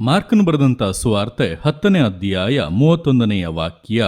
ಮಾರ್ಕನ್ ಬರೆದಂಥ ಸುವಾರ್ತೆ ಹತ್ತನೇ ಅಧ್ಯಾಯ ಮೂವತ್ತೊಂದನೆಯ ವಾಕ್ಯ.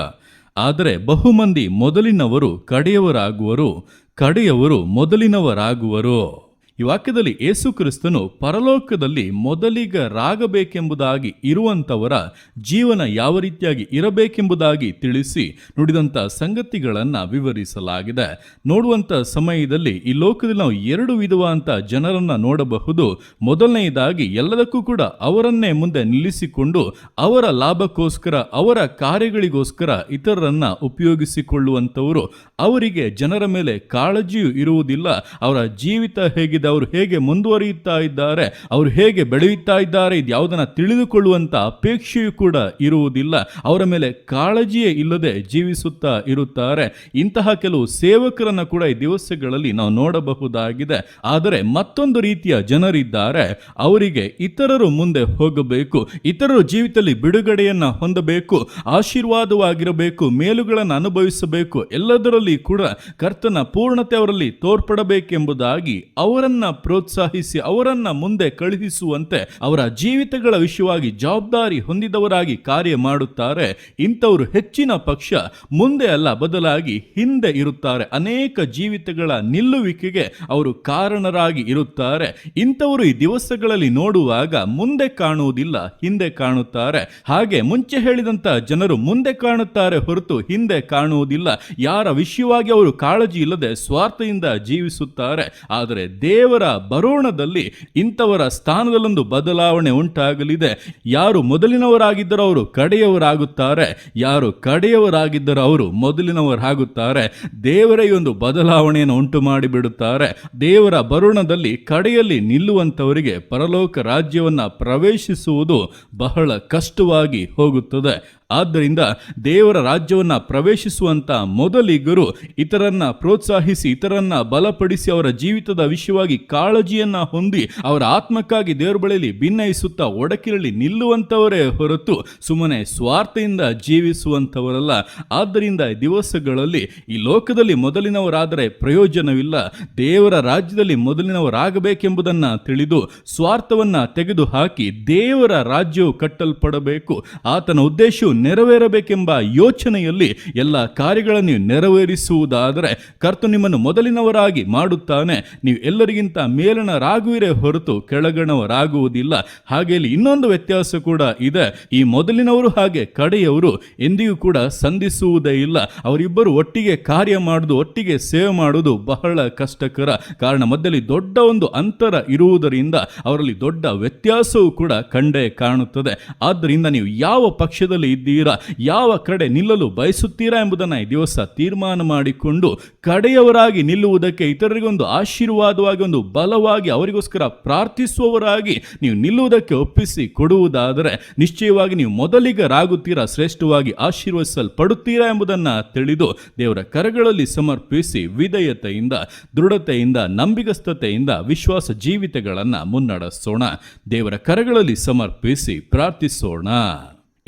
ಆದರೆ ಬಹುಮಂದಿ ಮೊದಲಿನವರು ಕಡೆಯವರಾಗುವರು ಕಡೆಯವರು ಮೊದಲಿನವರಾಗುವರು. ಈ ವಾಕ್ಯದಲ್ಲಿ ಯೇಸು ಕ್ರಿಸ್ತನು ಪರಲೋಕದಲ್ಲಿ ಮೊದಲಿಗರಾಗಬೇಕೆಂಬುದಾಗಿ ಇರುವಂಥವರ ಜೀವನ ಯಾವ ರೀತಿಯಾಗಿ ಇರಬೇಕೆಂಬುದಾಗಿ ತಿಳಿಸಿ ನುಡಿದಂಥ ಸಂಗತಿಗಳನ್ನು ವಿವರಿಸಲಾಗಿದೆ. ನೋಡುವಂಥ ಸಮಯದಲ್ಲಿ ಈ ಲೋಕದಲ್ಲಿ ನಾವು ಎರಡು ವಿಧವಾದಂಥ ಜನರನ್ನು ನೋಡಬಹುದು. ಮೊದಲನೆಯದಾಗಿ ಎಲ್ಲದಕ್ಕೂ ಕೂಡ ಅವರನ್ನೇ ಮುಂದೆ ನಿಲ್ಲಿಸಿಕೊಂಡು ಅವರ ಲಾಭಕ್ಕೋಸ್ಕರ, ಅವರ ಕಾರ್ಯಗಳಿಗೋಸ್ಕರ ಇತರರನ್ನು ಉಪಯೋಗಿಸಿಕೊಳ್ಳುವಂಥವರು ಅವರಿಗೆ ಜನರ ಮೇಲೆ ಕಾಳಜಿಯೂ ಇರುವುದಿಲ್ಲ. ಅವರ ಜೀವಿತ ಹೇಗಿದೆ ಅವರು ಹೇಗೆ ಮುಂದುವರಿಯುತ್ತಾ ಇದ್ದಾರೆ, ಅವರು ಹೇಗೆ ಬೆಳೆಯುತ್ತಾ ಇದ್ದಾರೆ ಇದು ಯಾವುದನ್ನ ತಿಳಿದುಕೊಳ್ಳುವಂಥ ಅಪೇಕ್ಷೆಯೂ ಕೂಡ ಇರುವುದಿಲ್ಲ. ಅವರ ಮೇಲೆ ಕಾಳಜಿಯೇ ಇಲ್ಲದೆ ಜೀವಿಸುತ್ತಾ ಇರುತ್ತಾರೆ. ಇಂತಹ ಕೆಲವು ಸೇವಕರನ್ನು ಕೂಡ ಈ ದಿವಸಗಳಲ್ಲಿ ನಾವು ನೋಡಬಹುದಾಗಿದೆ. ಆದರೆ ಮತ್ತೊಂದು ರೀತಿಯ ಜನರಿದ್ದಾರೆ. ಅವರಿಗೆ ಇತರರು ಮುಂದೆ ಹೋಗಬೇಕು, ಇತರರು ಜೀವಿತದಲ್ಲಿ ಬಿಡುಗಡೆಯನ್ನ ಹೊಂದಬೇಕು, ಆಶೀರ್ವಾದವಾಗಿರಬೇಕು, ಮೇಲುಗಳನ್ನು ಅನುಭವಿಸಬೇಕು, ಎಲ್ಲದರಲ್ಲಿ ಕೂಡ ಕರ್ತನ ಪೂರ್ಣತೆ ಅವರಲ್ಲಿ ತೋರ್ಪಡಬೇಕೆಂಬುದಾಗಿ ಅವರನ್ನ ಪ್ರೋತ್ಸಾಹಿಸಿ, ಅವರನ್ನ ಮುಂದೆ ಕಳುಹಿಸುವಂತೆ ಅವರ ಜೀವಿತಗಳ ವಿಷಯವಾಗಿ ಜವಾಬ್ದಾರಿ ಹೊಂದಿದವರಾಗಿ ಕಾರ್ಯ ಮಾಡುತ್ತಾರೆ. ಇಂಥವರು ಹೆಚ್ಚಿನ ಪಕ್ಷ ಮುಂದೆ ಅಲ್ಲ, ಬದಲಾಗಿ ಹಿಂದೆ ಇರುತ್ತಾರೆ. ಅನೇಕ ಜೀವಿತಗಳ ನಿಲ್ಲುವಿಕೆಗೆ ಅವರು ಕಾರಣರಾಗಿ ಇರುತ್ತಾರೆ. ಇಂಥವರು ಈ ದಿವಸಗಳಲ್ಲಿ ನೋಡುವಾಗ ಮುಂದೆ ಕಾಣುವುದಿಲ್ಲ, ಹಿಂದೆ ಕಾಣುತ್ತಾರೆ. ಹಾಗೆ ಮುಂಚೆ ಹೇಳಿದಂತ ಜನರು ಮುಂದೆ ಕಾಣುತ್ತಾರೆ ಹೊರತು ಹಿಂದೆ ಕಾಣುವುದಿಲ್ಲ. ಯಾರ ವಿಷಯವಾಗಿ ಅವರು ಕಾಳಜಿ ಇಲ್ಲದೆ ಸ್ವಾರ್ಥದಿಂದ ಜೀವಿಸುತ್ತಾರೆ. ಆದರೆ ದೇವರ ಬರೋಣದಲ್ಲಿ ಇಂಥವರ ಸ್ಥಾನದಲ್ಲೊಂದು ಬದಲಾವಣೆ ಉಂಟಾಗಲಿದೆ. ಯಾರು ಮೊದಲಿನವರಾಗಿದ್ದರೋ ಅವರು ಕಡೆಯವರಾಗುತ್ತಾರೆ. ಯಾರು ಕಡೆಯವರಾಗಿದ್ದರೋ ಅವರು ಮೊದಲಿನವರಾಗುತ್ತಾರೆ. ದೇವರೇ ಒಂದು ಬದಲಾವಣೆಯನ್ನು ಉಂಟು ಮಾಡಿಬಿಡುತ್ತಾರೆ ದೇವರ ಬರುಣದಲ್ಲಿ ಕಡೆಯಲ್ಲಿ ನಿಲ್ಲುವಂಥವರಿಗೆ ಪರಲೋಕ ರಾಜ್ಯವನ್ನು ಪ್ರವೇಶಿಸುವುದು ಬಹಳ ಕಷ್ಟವಾಗಿ ಹೋಗುತ್ತದೆ. ಆದ್ದರಿಂದ ದೇವರ ರಾಜ್ಯವನ್ನು ಪ್ರವೇಶಿಸುವಂತ ಮೊದಲಿಗರು ಇತರನ್ನ ಪ್ರೋತ್ಸಾಹಿಸಿ, ಇತರನ್ನ ಬಲಪಡಿಸಿ ಅವರ ಜೀವಿತದ ವಿಷಯವಾಗಿ ಕಾಳಜಿಯನ್ನ ಹೊಂದಿ ಅವರ ಆತ್ಮಕ್ಕಾಗಿ ದೇವರ ಬಳಿಯಲ್ಲಿ ಭಿನ್ನಯಿಸುತ್ತಾ ಒಡಕಿರಲಿ ನಿಲ್ಲುವಂತವರೇ ಹೊರತು ಸುಮ್ಮನೆ ಸ್ವಾರ್ಥದಿಂದ ಜೀವಿಸುವಂತವರಲ್ಲ. ಆದ್ದರಿಂದ ದಿವಸಗಳಲ್ಲಿ ಈ ಲೋಕದಲ್ಲಿ ಮೊದಲಿನವರಾದರೆ ಪ್ರಯೋಜನವಿಲ್ಲ. ದೇವರ ರಾಜ್ಯದಲ್ಲಿ ಮೊದಲಿನವರಾಗಬೇಕೆಂಬುದನ್ನು ತಿಳಿದು ಸ್ವಾರ್ಥವನ್ನ ತೆಗೆದು ಹಾಕಿ ದೇವರ ರಾಜ್ಯವು ಕಟ್ಟಲ್ಪಡಬೇಕು. ಆತನ ಉದ್ದೇಶವು ನೆರವೇರಬೇಕೆಂಬ ಯೋಚನೆಯಲ್ಲಿ ಎಲ್ಲ ಕಾರ್ಯಗಳನ್ನು ನೆರವೇರಿಸುವುದಾದರೆ ಕರ್ತು ನಿಮ್ಮನ್ನು ಮೊದಲಿನವರಾಗಿ ಮಾಡುತ್ತಾನೆ. ನೀವು ಎಲ್ಲರಿಗಿಂತ ಮೇಲಣರಾಗುವಿರೇ ಹೊರತು ಕೆಳಗಣವರಾಗುವುದಿಲ್ಲ. ಹಾಗೆ ಇಲ್ಲಿ ಇನ್ನೊಂದು ವ್ಯತ್ಯಾಸ ಕೂಡ ಇದೆ. ಈ ಮೊದಲಿನವರು ಹಾಗೆ ಕಡೆಯವರು ಎಂದಿಗೂ ಕೂಡ ಸಂಧಿಸುವುದೇ ಇಲ್ಲ. ಅವರಿಬ್ಬರು ಒಟ್ಟಿಗೆ ಕಾರ್ಯ ಮಾಡುದು ಒಟ್ಟಿಗೆ ಸೇವೆ ಮಾಡುವುದು ಬಹಳ ಕಷ್ಟಕರ. ಕಾರಣ ಮಧ್ಯದಲ್ಲಿ ದೊಡ್ಡ ಒಂದು ಅಂತರ ಇರುವುದರಿಂದ ಅವರಲ್ಲಿ ದೊಡ್ಡ ವ್ಯತ್ಯಾಸವೂ ಕೂಡ ಕಂಡೇ ಕಾಣುತ್ತದೆ. ಆದ್ದರಿಂದ ನೀವು ಯಾವ ಪಕ್ಷದಲ್ಲಿ ಇದ್ದೀರಾ? ಯಾವ ಕಡೆ ನಿಲ್ಲಲು ಬಯಸುತ್ತೀರಾ ಎಂಬುದನ್ನು ಈ ದಿವಸ ತೀರ್ಮಾನ ಮಾಡಿಕೊಂಡು ಕಡೆಯವರಾಗಿ ನಿಲ್ಲುವುದಕ್ಕೆ ಇತರರಿಗೊಂದು ಆಶೀರ್ವಾದವಾಗಿ, ಒಂದು ಬಲವಾಗಿ ಅವರಿಗೋಸ್ಕರ ಪ್ರಾರ್ಥಿಸುವವರಾಗಿ ನೀವು ನಿಲ್ಲುವುದಕ್ಕೆ ಒಪ್ಪಿಸಿ ಕೊಡುವುದಾದರೆ ನಿಶ್ಚಯವಾಗಿ ನೀವು ಮೊದಲಿಗರಾಗುತ್ತೀರಾ, ಶ್ರೇಷ್ಠವಾಗಿ ಆಶೀರ್ವದಿಸಲ್ಪಡುತ್ತೀರಾ ಎಂಬುದನ್ನು ತಿಳಿದು ದೇವರ ಕರಗಳಲ್ಲಿ ಸಮರ್ಪಿಸಿ ವಿಧೇಯತೆಯಿಂದ, ದೃಢತೆಯಿಂದ, ನಂಬಿಗಸ್ತತೆಯಿಂದ ವಿಶ್ವಾಸ ಜೀವಿತಗಳನ್ನು ಮುನ್ನಡೆಸೋಣ. ದೇವರ ಕರಗಳಲ್ಲಿ ಸಮರ್ಪಿಸಿ ಪ್ರಾರ್ಥಿಸೋಣ.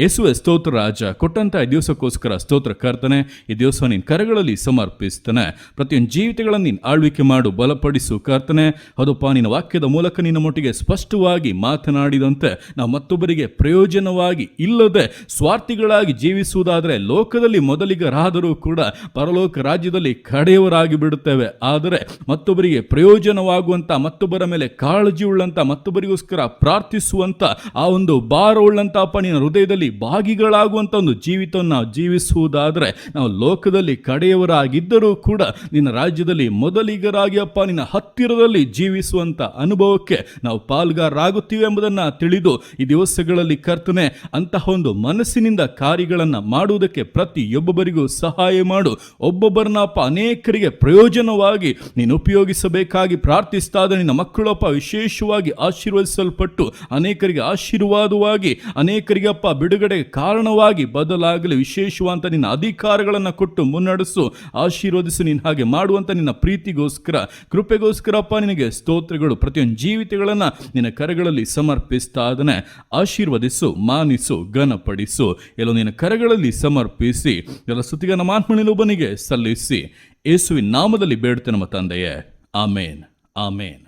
ಯೇಸುವೆ ಸ್ತೋತ್ರ ರಾಜ ಕೊಟ್ಟಂತಹ ಈ ದಿವಸಕ್ಕೋಸ್ಕರ ಸ್ತೋತ್ರ ಕರ್ತನೆ, ಈ ದಿವಸ ನಿನ್ನ ಕರಗಳಲ್ಲಿ ಸಮರ್ಪಿಸ್ತಾನೆ. ಪ್ರತಿಯೊಂದು ಜೀವಿತಗಳನ್ನು ನೀನು ಆಳ್ವಿಕೆ ಮಾಡು, ಬಲಪಡಿಸು ಕರ್ತನೆ. ಅದಪ್ಪ ನಿನ್ನ ವಾಕ್ಯದ ಮೂಲಕ ನಿನ್ನ ಮೊಟ್ಟಿಗೆ ಸ್ಪಷ್ಟವಾಗಿ ಮಾತನಾಡಿದಂತೆ ನಾವು ಮತ್ತೊಬ್ಬರಿಗೆ ಪ್ರಯೋಜನವಾಗಿ ಇಲ್ಲದೆ ಸ್ವಾರ್ಥಿಗಳಾಗಿ ಜೀವಿಸುವುದಾದರೆ ಲೋಕದಲ್ಲಿ ಮೊದಲಿಗರಾದರೂ ಕೂಡ ಪರಲೋಕ ರಾಜ್ಯದಲ್ಲಿ ಕಡೆಯವರಾಗಿ ಬಿಡುತ್ತೇವೆ. ಆದರೆ ಮತ್ತೊಬ್ಬರಿಗೆ ಪ್ರಯೋಜನವಾಗುವಂಥ ಮತ್ತೊಬ್ಬರ ಮೇಲೆ ಕಾಳಜಿ ಉಳ್ಳಂಥ ಮತ್ತೊಬ್ಬರಿಗೋಸ್ಕರ ಪ್ರಾರ್ಥಿಸುವಂಥ ಆ ಒಂದು ಭಾರ ಉಳ್ಳಂಥ ಅಪ್ಪ, ನಿನ್ನ ಹೃದಯದಲ್ಲಿ ಭಾಗಿಗಳಾಗುವಂತ ಒಂದು ಜೀವಿತವನ್ನು ನಾವು ಜೀವಿಸುವುದಾದರೆ ನಾವು ಲೋಕದಲ್ಲಿ ಕಡೆಯವರಾಗಿದ್ದರೂ ಕೂಡ ನಿನ್ನ ರಾಜ್ಯದಲ್ಲಿ ಮೊದಲಿಗರಾಗಿ ಅಪ್ಪ, ನಿನ್ನ ಹತ್ತಿರದಲ್ಲಿ ಜೀವಿಸುವಂತ ಅನುಭವಕ್ಕೆ ನಾವು ಪಾಲ್ಗಾರರಾಗುತ್ತೀವಿ ಎಂಬುದನ್ನು ತಿಳಿದು ಈ ದಿವಸಗಳಲ್ಲಿ ಕರ್ತನೆ ಅಂತಹ ಒಂದು ಮನಸ್ಸಿನಿಂದ ಕಾರ್ಯಗಳನ್ನು ಮಾಡುವುದಕ್ಕೆ ಪ್ರತಿಯೊಬ್ಬೊಬ್ಬರಿಗೂ ಸಹಾಯ ಮಾಡು. ಒಬ್ಬೊಬ್ಬರನ್ನ ಅಪ್ಪ ಅನೇಕರಿಗೆ ಪ್ರಯೋಜನವಾಗಿ ನೀನು ಉಪಯೋಗಿಸಬೇಕಾಗಿ ಪ್ರಾರ್ಥಿಸ್ತಾ ನಿನ್ನ ಮಕ್ಕಳಪ್ಪ ವಿಶೇಷವಾಗಿ ಆಶೀರ್ವದಿಸಲ್ಪಟ್ಟು ಅನೇಕರಿಗೆ ಆಶೀರ್ವಾದವಾಗಿ ಅನೇಕರಿಗೆ ಅಪ್ಪ ಬಿಡುಗಡೆಗೆ ಕಾರಣವಾಗಿ ಬದಲಾಗಲಿ ವಿಶೇಷವಾದಂಥ ನಿನ್ನ ಅಧಿಕಾರಗಳನ್ನು ಕೊಟ್ಟು ಮುನ್ನಡೆಸು, ಆಶೀರ್ವದಿಸು, ನೀನು ಹಾಗೆ ಮಾಡುವಂಥ ನಿನ್ನ ಪ್ರೀತಿಗೋಸ್ಕರ. ಕೃಪೆಗೋಸ್ಕರಪ್ಪ ನಿನಗೆ ಸ್ತೋತ್ರಗಳು, ಪ್ರತಿಯೊಂದು ಜೀವಿತಗಳನ್ನು ನಿನ್ನ ಕರೆಗಳಲ್ಲಿ ಸಮರ್ಪಿಸ್ತಾ ಅದನ್ನೇ ಆಶೀರ್ವದಿಸು, ಮಾನಿಸು, ಘನಪಡಿಸು. ಎಲ್ಲ ನಿನ್ನ ಕರಗಳಲ್ಲಿ ಸಮರ್ಪಿಸಿ, ಎಲ್ಲ ಸುತ್ತಿಗನ ಮಾತ್ಮಣಿಲೊಬ್ಬನಿಗೆ ಸಲ್ಲಿಸಿ. ಯೇಸುವಿನ ನಾಮದಲ್ಲಿ ಬೇಡುತ್ತೆ ನಮ್ಮ ತಂದೆಯೇ. ಆಮೇನ್. ಆಮೇನ್.